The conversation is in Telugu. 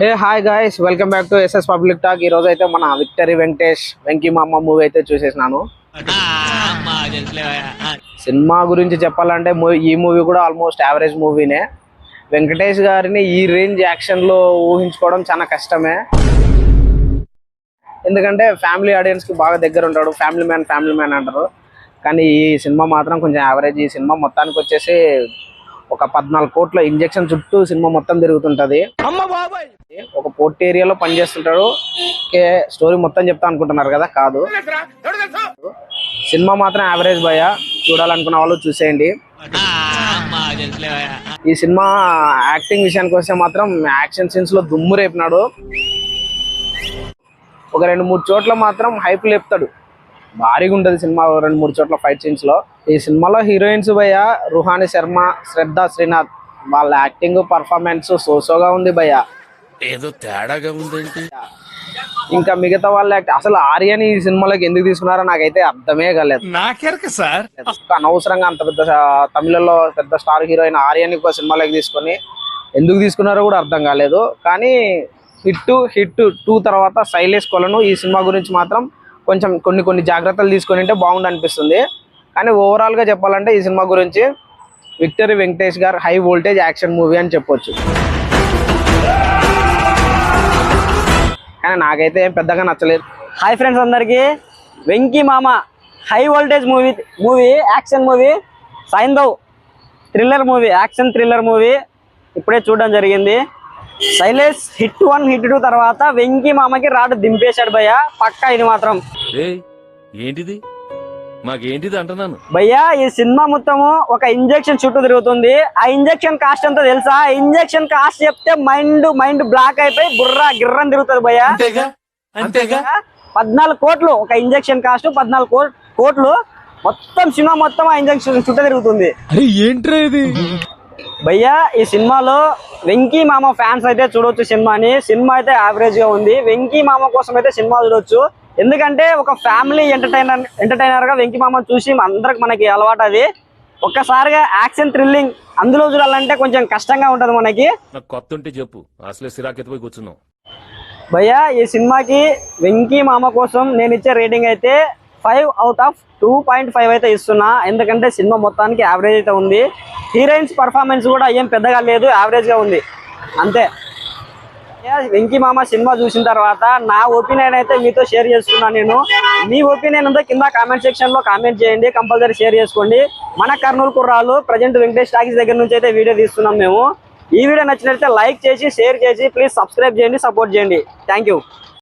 Hey hi guys welcome back to SS public talk ఈ రోజు అయితే మన విక్టరీ వెంకటేష్ వెంకీ మామ మూవీ అయితే చూసేసినాను. సినిమా గురించి చెప్పాలంటే మూ- ఈ మూవీ కూడా ఆల్మోస్ట్ యావరేజ్ మూవీనే వెంకటేష్ గారిని ఈ రేంజ్ యాక్షన్లో ఊహించుకోవడం చాలా కష్టమే. ఎందుకంటే ఫ్యామిలీ ఆడియన్స్కి బాగా దగ్గర ఉంటాడు. ఫ్యామిలీ మ్యాన్ ఫ్యామిలీ మ్యాన్ అంటారు. కానీ ఈ సినిమా మాత్రం కొంచెం యావరేజ్ ఈ సినిమా మొత్తానికి వచ్చేసి ఒక పద్నాలుగు కోట్ల ఇంజెక్షన్ చుట్టూ సినిమా మొత్తం తిరుగుతుంటది. ఒక పోర్ట్ ఏరియాలో పనిచేస్తుంటాడు. స్టోరీ మొత్తం చెప్తా అనుకుంటున్నారు కదా కాదు. సినిమా మాత్రం యావరేజ్ భయ చూడాలనుకున్న వాళ్ళు చూసేయండి. ఈ సినిమా యాక్టింగ్ విషయానికి వస్తే మాత్రం యాక్షన్ సీన్స్లో దుమ్ము రేపినాడు. ఒక రెండు మూడు చోట్ల మాత్రం హైప్ లేపుతాడు. భారీగా ఉంటది సినిమా రెండు మూడు చోట్ల ఫైట్ సీన్స్లో. ఈ సినిమాలో హీరోయిన్స్ భయ్య రుహాని శర్మ శ్రద్ధ శ్రీనాథ్. వాళ్ళ యాక్టింగ్ పర్ఫార్మెన్స్ సోసోగా ఉంది భయ్య. ఏదో తేడాగా ఉందేంటి? ఇంకా మిగతా వాళ్ళ అసలు ఆర్యని ఈ సినిమాలోకి ఎందుకు తీసుకున్నారో నాకైతే అర్థమే కాలేదు. నాకెరక సార్. అనవసరంగా అంత పెద్ద తమిళలో పెద్ద స్టార్ హీరోయిన్ ఆర్యని ఒక సినిమాలోకి తీసుకొని ఎందుకు తీసుకున్నారో కూడా అర్థం కాలేదు. కానీ హిట్ హిట్ టూ తర్వాత శైలేష్ కొలను ఈ సినిమా గురించి మాత్రం కొంచెం కొన్ని కొన్ని జాగ్రత్తలు తీసుకొని ఉంటే బాగుండు అనిపిస్తుంది. కానీ ఓవరాల్గా చెప్పాలంటే ఈ సినిమా గురించి విక్టరీ వెంకటేష్ గారు హై వోల్టేజ్ యాక్షన్ మూవీ అని చెప్పొచ్చు. కానీ నాకైతే ఏం పెద్దగా నచ్చలేదు. హాయ్ ఫ్రెండ్స్ అందరికీ Venky Mama high voltage movie movie action movie Saindhav thriller movie action thriller movie ఇప్పుడే చూడడం జరిగింది. Sailesh hit one hit two తర్వాత వెంకీ మామకి రాడు దింపేశాడు భయ్య. పక్కా ఇది మాత్రం. ఏంటిది? మాకేంటిది అంటున్నాను? భయ్యా ఈ సినిమా మొత్తము ఒక ఇంజెక్షన్ చుట్టూ తిరుగుతుంది. ఆ ఇంజెక్షన్ కాస్ట్ ఎంతో తెలుసా? ఇంజెక్షన్ కాస్ట్ చెప్తే మైండ్ మైండ్ బ్లాక్ అయిపోయి బుర్రా గిర్రం తిరుగుతుంది భయ్యా. అంతేగా? అంతేగా? పద్నాలుగు కోట్లు ఒక ఇంజెక్షన్ కాస్ట్ పద్నాలుగు కోట్లు. మొత్తం సినిమా మొత్తం ఆ ఇంజెక్షన్ చుట్టూ తిరుగుతుంది. ఏంట్రా ఇది? భయ్యా ఈ సినిమాలో వెంకీ మామ ఫ్యాన్స్ అయితే చూడొచ్చు సినిమాని. సినిమా అయితే యావరేజ్గా ఉంది. వెంకీ మామ కోసం అయితే సినిమా చూడొచ్చు. ఎందుకంటే ఒక ఫ్యామిలీ ఎంటర్టైనర్ ఎంటర్టైనర్గా వెంకీ మామ చూసి అందరికి మనకి అలవాటు అది. ఒక్కసారిగా యాక్షన్ థ్రిల్లింగ్ అందులో చూడాలంటే కొంచెం కష్టంగా ఉంటది మనకి. నాకు కొత్త ఉంటే చెప్పు. అసలే సిరాకెత్తిపోయి కూర్చున్నావు. భయ్యా ఈ సినిమాకి వెంకీ మామ కోసం నేను ఇచ్చే రేటింగ్ అయితే five out of two point five అయితే ఇస్తున్నా. ఎందుకంటే సినిమా మొత్తానికి యావరేజ్ అయితే ఉంది. హీరోయిన్స్ పర్ఫార్మెన్స్ కూడా ఏం పెద్దగా లేదు యావరేజ్గా ఉంది. అంతే. వెంకీ మామ సినిమా చూసిన తర్వాత నా ఒపీనియన్ అయితే మీతో షేర్ చేస్తున్నా నేను. మీ ఒపీనియన్ అంతా కింద కామెంట్ సెక్షన్లో కామెంట్ చేయండి. కంపల్సరీ షేర్ చేసుకోండి. మన కర్నూలు కుర్రాలు ప్రజెంట్ వెంకటేష్ టాకీస్ దగ్గర నుంచి అయితే వీడియో తీస్తున్నాం మేము. ఈ వీడియో నచ్చినట్లయితే లైక్ చేసి షేర్ చేసి ప్లీజ్ సబ్స్క్రైబ్ చేయండి సపోర్ట్ చేయండి. Thank you